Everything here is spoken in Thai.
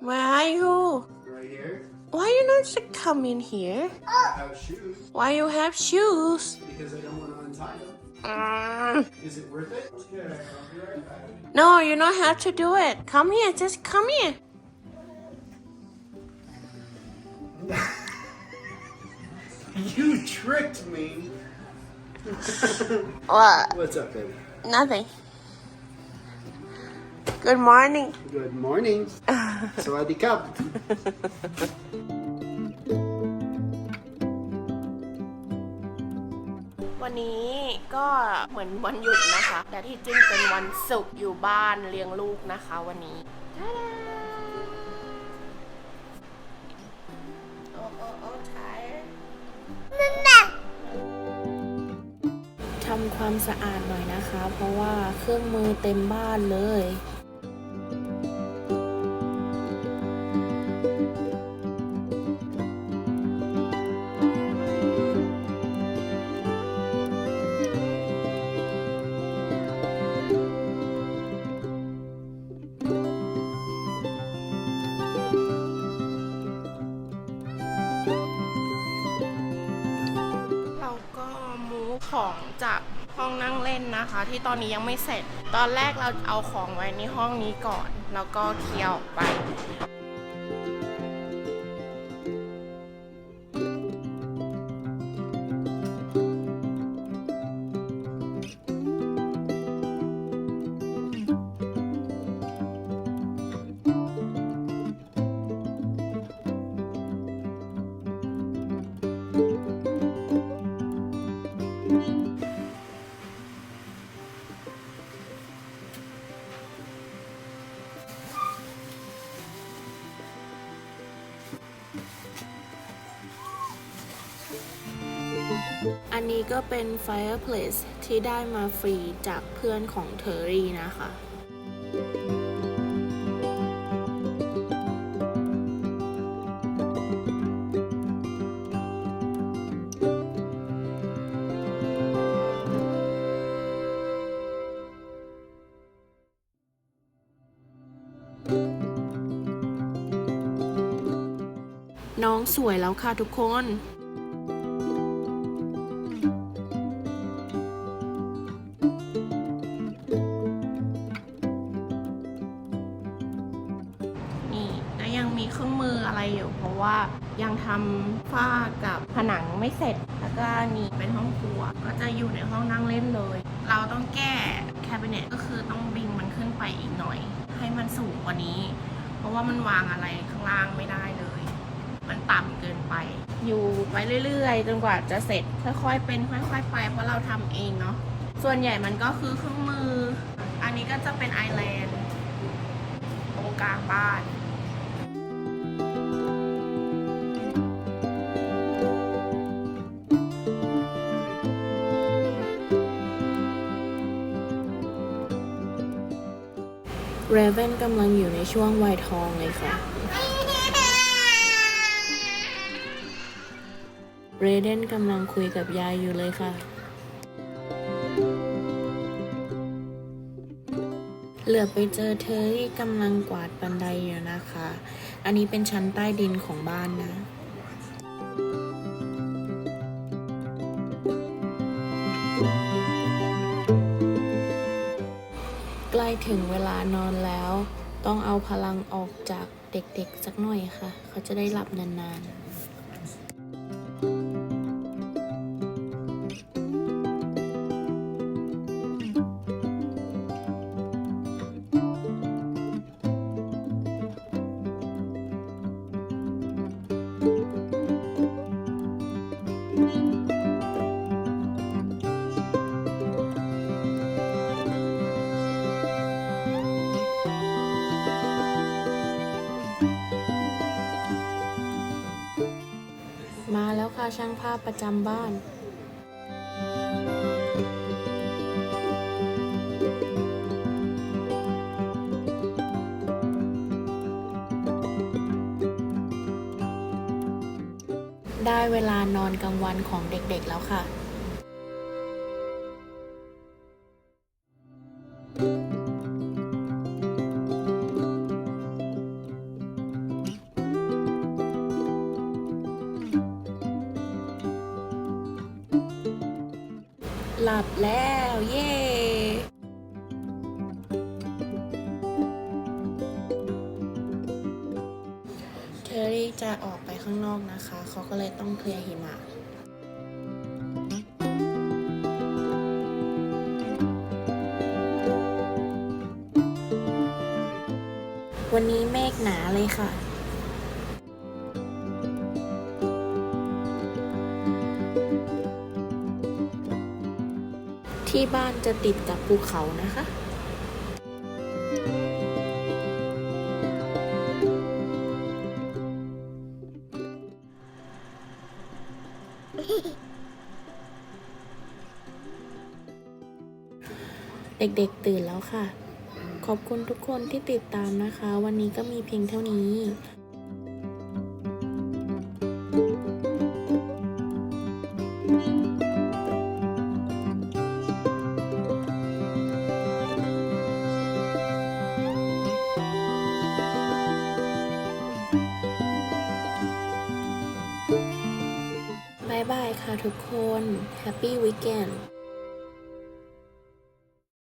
Where are you? Right here. Why you not come in here? I have shoes Why you have shoes? because I don't want to untie them. Mm. Is it worth it? Okay, I'll be right back. No, you don't have to do it. Come here, just come here. You tricked me. What? What's up, baby? Nothing. Good morning. Good morning. สวัสดีครับวันนี้ก็เหมือนวันหยุดนะคะ แต่ที่จริงเป็นวันศุกร์อยู่บ้านเลี้ยงลูกนะคะวันนี้ทาดาโอ้โอ้โอ้ไทยทำความสะอาดหน่อยนะคะ เพราะว่าเครื่องมือเต็มบ้านเลย องนั่งเล่นนะคะ ที่ตอนนี้ยังไม่เสร็จ ตอนแรกเราเอาของไว้ในห้องนี้ก่อน แล้วก็เคลียร์ออกไป อันนี้ก็เป็น fireplace ที่ได้มาฟรีจากเพื่อนของเทอรี่นะคะ น้องสวยแล้วค่ะทุกคน อยู่เพราะว่ายังทำฝ้ากับผนังไม่เสร็จ แล้วก็นี่เป็นห้องครัว ก็จะอยู่ในห้องนั่งเล่นเลย เราต้องแก้แคบิเนตก็คือต้องบิงมันขึ้นไปอีกหน่อย ให้มันสูงกว่านี้ เพราะว่ามันวางอะไรข้างล่างไม่ได้เลย มันต่ำเกินไป อยู่ไปเรื่อยๆจนกว่าจะเสร็จค่อยๆเป็นค่อย ๆ ไป เพราะเราทำเองเนาะส่วนใหญ่มันก็คือเครื่องมือ อันนี้ก็จะเป็นไอแลนด์ตรงกลางบ้าน เรเวนกำลังอยู่ในช่วงวัยทองเลยค่ะ เรเดนกำลังคุยกับยายอยู่เลยค่ะ เหลือไปเจอเธอที่กำลังกวาดบันไดอยู่นะคะ อันนี้เป็นชั้นใต้ดินของบ้านนะ ถึงเวลานอนแล้ว ต้องเอาพลังออกจากเด็กๆสักหน่อยค่ะ เขาจะได้หลับนานๆ ช่างภาพประจำบ้าน ได้เวลานอนกลางวันของเด็กๆแล้วค่ะ หลับแล้ว เย้เทอรี่จะออกไปข้างนอกนะคะ เขาก็เลยต้องเคลียร์หิมะวันนี้เมฆหนาเลยค่ะ ที่บ้านจะติดกับภูเขานะคะเด็กๆตื่นแล้วค่ะ ขอบคุณทุกคนที่ติดตามนะคะ วันนี้ก็มีเพียงเท่านี้ ทุกคนแฮปปี้วี k เ n น